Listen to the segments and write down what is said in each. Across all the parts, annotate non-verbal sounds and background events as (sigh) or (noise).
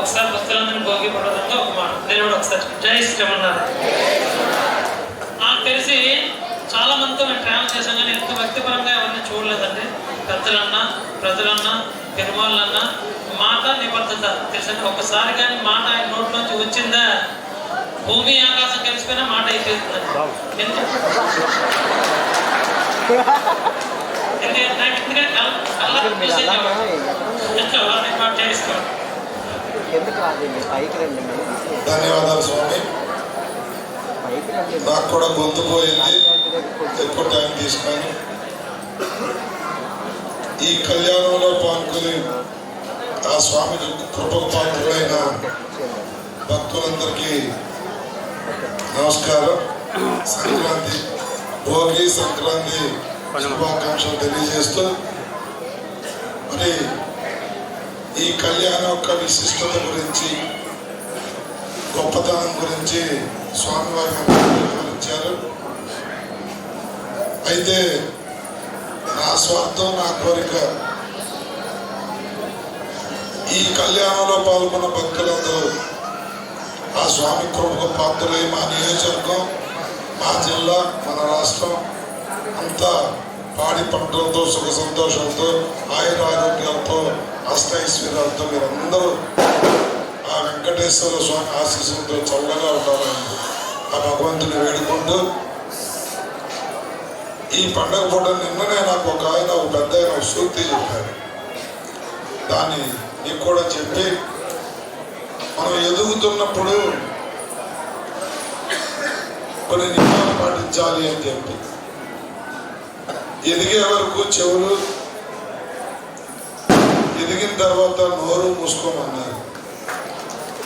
ఒకసారి భక్తులందరినీ భోగి పడదంగా ఒక మాట. దేవుడు ఒకసారి. జై శ్రీమన్నారు నాకు తెలిసి చాలా మందితో మేము ట్రావెల్ చేసాం కానీ ఎంత వ్యక్తిపరంగా ఎవరిని చూడలేదండి. పెద్దలన్నా ప్రజలన్నా తిరుమలన్నా మాట నిబద్ధత. తెలుసండి? ఒకసారి కానీ మాట ఆయన నోట్లోంచి వచ్చిందా? భూమి ఆకాశం కలిసిపోయినా మాట అయిపోతుందండి. ఎందుకు? ఎందుకంటే మాట చేసుకోండి (laughs) ఎందుకు రాదండి పైకి రండి మీరు. ధన్యవాదాలు స్వామి. నాకు కూడా గొంతు పోయింది. ఎక్కువ టైం తీసుకొని. ఈ కళ్యాణంలో పాల్గొని ఆ స్వామి కృపకు పాత్రులైన భక్తులందరికీ నమస్కారం. సంక్రాంతి భోగి సంక్రాంతి శుభాకాంక్షలు తెలియజేస్తూ మరి ఈ కళ్యాణం యొక్క విశిష్టత గురించి గొప్పతనం గురించి స్వామివారి వివరించారు. అయితే నా స్వార్థం నా కోరిక ఈ కళ్యాణంలో పాల్గొన్న భక్తులందరూ ఆ స్వామి కృపకు పాత్రులై మా నియోజకవర్గం మా జిల్లా మన రాష్ట్రం అంతా పాడి పంటలతో సుఖ సంతోషంతో ఆయుర ఆరోగ్యాలతో అష్టైశ్వర్యాలతో మీరందరూ ఆ వెంకటేశ్వర స్వామి ఆశీస్సులతో చల్లగా ఉండాలని ఆ భగవంతుని వేడుకుంటూ ఈ పండగ పూట నిన్ననే నాకు ఒక ఆయన ఒక పెద్ద ఆయన సూక్తి చెప్పారు. దాన్ని నీకు కూడా చెప్పి మనం ఎదుగుతున్నప్పుడు కొన్ని నియమాలు పాటించాలి అని చెప్పి. ఎదిగే వరకు చెవులు ఎదిగిన తర్వాత నోరు మూసుకోమన్నారు.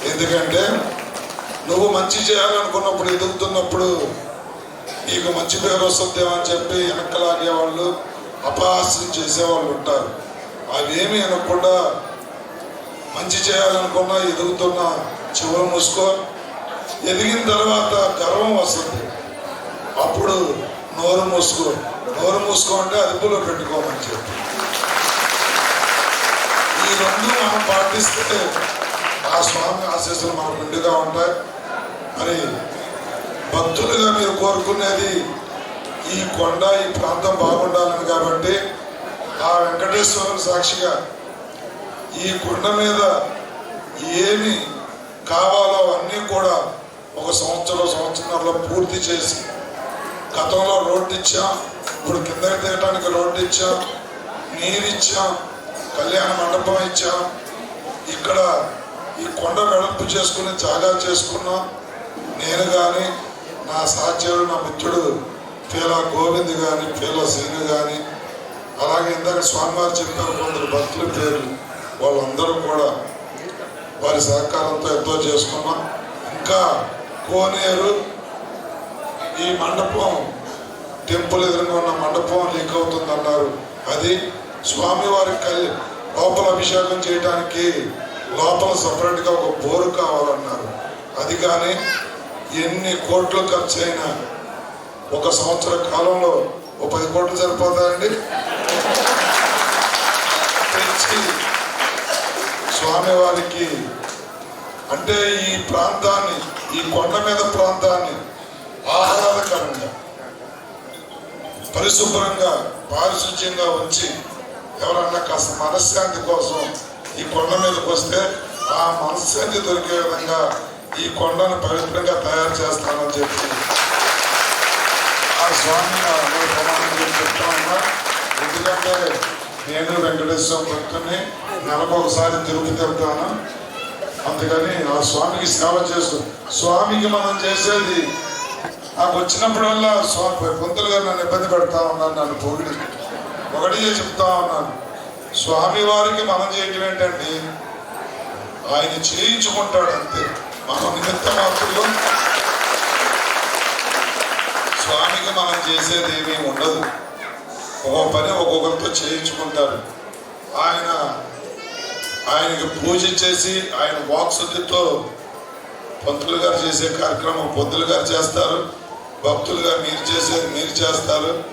ఎందుకంటే నువ్వు మంచి చేయాలనుకున్నప్పుడు ఎదుగుతున్నప్పుడు నీకు మంచి పేరు వస్తుందేమో అని చెప్పి వెనకలాగే వాళ్ళు అపహాస్యం చేసేవాళ్ళు ఉంటారు. అవేమి అనకుండా మంచి చేయాలనుకున్నా ఎదుగుతున్న చెవులు మూసుకో. ఎదిగిన తర్వాత గర్వం వస్తుంది. అప్పుడు నోరు మూసుకో. నోరు మూసుకో అంటే అదుపులో పెట్టుకోమని చెప్పి. ఈ రెండు మనం పాటిస్తే ఆ స్వామి ఆశీస్సులు మనకు నిండుగా ఉంటాయి. మరి భక్తులుగా మీరు కోరుకునేది ఈ కొండ ఈ ప్రాంతం బాగుండాలని కాబట్టి ఆ వెంకటేశ్వరుని సాక్షిగా ఈ కొండ మీద ఏమి కావాలో అన్నీ కూడా ఒక సంవత్సరం సంవత్సరంలో పూర్తి చేసి గతంలో రోడ్డు ఇచ్చాం ఇప్పుడు కిందకి తీయటానికి రోడ్డు ఇచ్చాం నీరు ఇచ్చాం కళ్యాణ మండపం ఇచ్చాం. ఇక్కడ ఈ కొండ వెడల్పు చేసుకుని జాగా చేసుకున్నాం. నేను కానీ నా సహచరుడు నా మిత్రుడు పీల గోవింద్ కానీ పీల శ్రీను కానీ అలాగే ఇందాక స్వామివారు చెప్పారు కొందరు భక్తుల పేర్లు వాళ్ళందరూ కూడా వారి సహకారంతో ఎంతో చేసుకున్నాం. ఇంకా కోనేరు ఈ మండపం టెంపుల్ ఎదురుగా ఉన్న మండపం లీక్ అవుతుందన్నారు. అది స్వామివారి కల్ లోపల అభిషేకం చేయడానికి లోపల సపరేట్గా ఒక బోరు కావాలన్నారు. అది కానీ ఎన్ని కోట్లు ఖర్చు అయినా ఒక సంవత్సర కాలంలో ఒక పది కోట్లు సరిపోతాయండి? తెచ్చి స్వామివారికి అంటే ఈ ప్రాంతాన్ని ఈ కొండ మీద ప్రాంతాన్ని ఆహ్లాదకరంగా పరిశుభ్రంగా పారిశుధ్యంగా ఉంచి ఎవరన్నా కాస్త మనశ్శాంతి కోసం ఈ కొండ మీదకి వస్తే ఆ మనశ్శాంతి దొరికే విధంగా ఈ కొండను పవిత్రంగా తయారు చేస్తానని చెప్పి ఆ స్వామి ప్రమాణం చెప్తా ఉన్నా. ఎందుకంటే నేను వెంకటేశ్వర భక్తుని నెలకు ఒకసారి తిరుపతి వెళ్తాను. అందుకని ఆ స్వామికి సేవ చేస్తూ స్వామికి మనం చేసేది నాకు వచ్చినప్పుడల్లా స్వామి పొంతులు గారు నన్ను ఇబ్బంది పెడతా ఉన్నాను నన్ను పొగిడి ఒకటి చెప్తా ఉన్నాను. స్వామి వారికి మనం చేయటం ఏంటండి? ఆయన చేయించుకుంటాడు అంతే. మన నిమిత్త మాత్రంలో స్వామికి మనం చేసేది ఏమీ ఉండదు. ఒక్కొక్క పని ఒక్కొక్కరితో చేయించుకుంటారు. ఆయన ఆయనకి పూజ చేసి ఆయన వాక్శుద్ధితో పంతులు గారు చేసే కార్యక్రమం పొద్దులు గారు చేస్తారు. భక్తులుగా మీరు చేసేది మీరు చేస్తారు.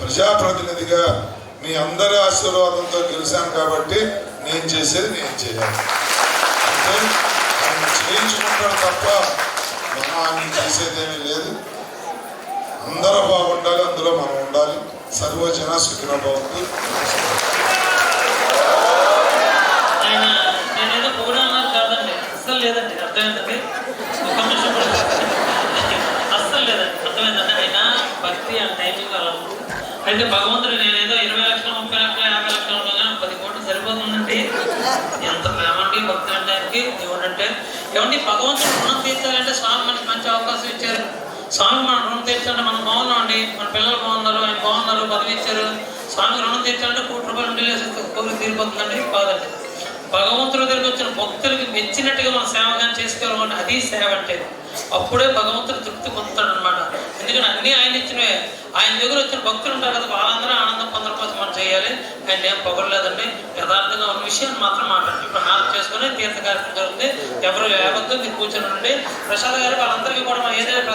ప్రజాప్రతినిధిగా మీ అందరి ఆశీర్వాదంతో గెలిచాను కాబట్టి నేను చేసేది నేను చేయాలి. అంటే ఆయన చేయించుకుంటాడు తప్ప మనం ఆయన చేసేదేమీ లేదు. అందరూ బాగుండాలి అందులో మనం ఉండాలి. సర్వజన సుఖిన బాగుంది ఆయన నేనేదో కూడా అన్నారు కాదండి అస్సలు లేదండి అర్థమైందండి ఒక నిమిషం కూడా అస్సలు లేదండి అర్థమైందండి ఆయన భక్తి ఆ టైమింగ్ అలా ఉంది. అయితే భగవంతుడు నేనేదో ఇరవై లక్షలు ముప్పై లక్షలు యాభై లక్షలు ఉండగా పది కోట్లు సరిపోతుందండి ఎంత ప్రేమ అండి భక్తి అంటే దేవుడు అంటే. ఏమండి భగవంతుడు రుణం తీర్చాలంటే స్వామి మనకి మంచి అవకాశం ఇచ్చారు. స్వామి మన రుణం తీర్చాలంటే మనం బాగున్నాం అండి. మన పిల్లలు బాగున్నారు ఆయన బాగున్నారు పదవి ఇచ్చారు. స్వామి రుణం తీర్చాలంటే కోటి రూపాయలు ఉండేసి కోరిక తీరిపోతుందండి. కాదండి భగవంతుడి దగ్గరికి వచ్చిన భక్తులకి మెచ్చినట్టుగా మనం సేవగా చేసుకోవాలి అది సేవ అంటే అప్పుడే భగవంతుడు తృప్తి పొందుతాడు అనమాట ఎందుకంటే అన్ని ఆయన ఇచ్చినవే. ఆయన దగ్గర వచ్చిన భక్తులు ఉంటారు కదా వాళ్ళందరూ ఆనందం పొందడం కోసం మనం చేయాలి. ఆయన ఏం పొగడలేదండి. యథార్థంగా ఉన్న విషయాన్ని మాత్రం మాట్లాడి ఇప్పుడు హారతి చేసుకుని తీర్థ కార్యక్రమం జరుగుతుంది. ఎవరు లేవద్దు మీరు కూర్చొని ఉండండి. ప్రసాద్ గారు వాళ్ళందరికీ కూడా ఏదైనా ప్రసాద్